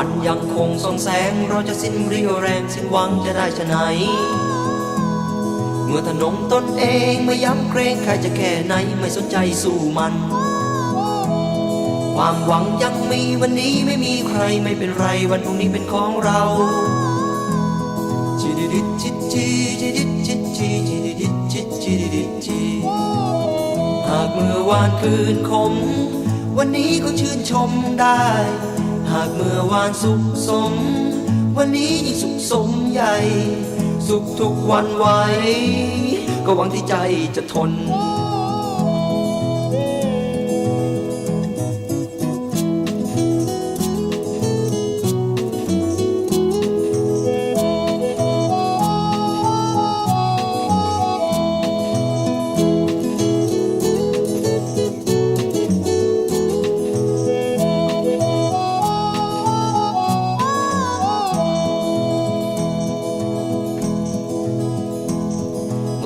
วันยังคงส่องแสง เราจะสิ้นเรี่ยวแรงสิ้นหวังจะได้ชะไหน เมื่อถนนตนเองไม่ย้ำเกรงใครจะแค่ไหนไม่สนใจสู้มัน ความหวังยังมีวันนี้ไม่มีใครไม่เป็นไรวันพรุ่งนี้เป็นของเราจิดิดิจิจิจิดิจิจิจิดิดิจิจิดิดิจิหากเมื่อวานคืนคม วันนี้ก็ชื่นชมได้ หากเมื่อวานสุขสม วันนี้ยิ่งสุขสมใหญ่ สุขทุกวันไหวก็หวังที่ใจจะทน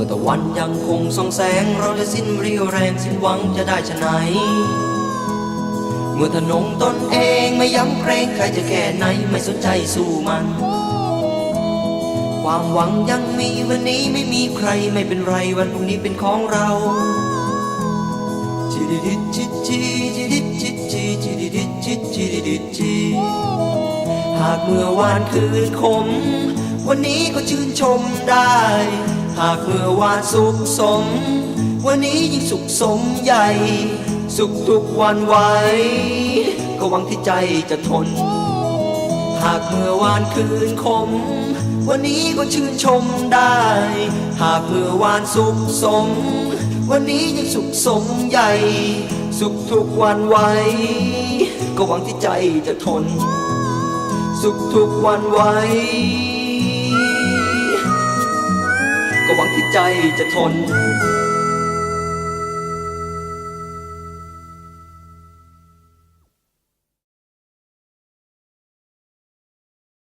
มื่อตะวันยังคงส่องแสง เราจะสิ้นเรี่ยวแรงสิ้นหวังจะได้ชะไหน เมื่อถนนตนเองไม่ย้ำเกรงใครจะแค่ไหนไม่สนใจสู้มัน ความหวังยังมีวันนี้ไม่มีใครไม่เป็นไรวันพรุ่งนี้เป็นของเราจิดิดิจิจิจิดิจิจิจิดิดิจิจิดิดิจิหากเมื่อวานคืนคมวันนี้ก็ชื่นชมได้ หากเมื่อวานสุขสม วันนี้ยิ่งสุขสมใหญ่ สุขทุกวันไหวก็หวังที่ใจจะทน หากเมื่อวานคืนคม วันนี้ก็ชื่นชมได้ หากเมื่อวานสุขสม วันนี้ยังสุขสมใหญ่ สุขทุกวันไหวก็หวังที่ใจจะทน สุขทุกวันไหว ใจจะทน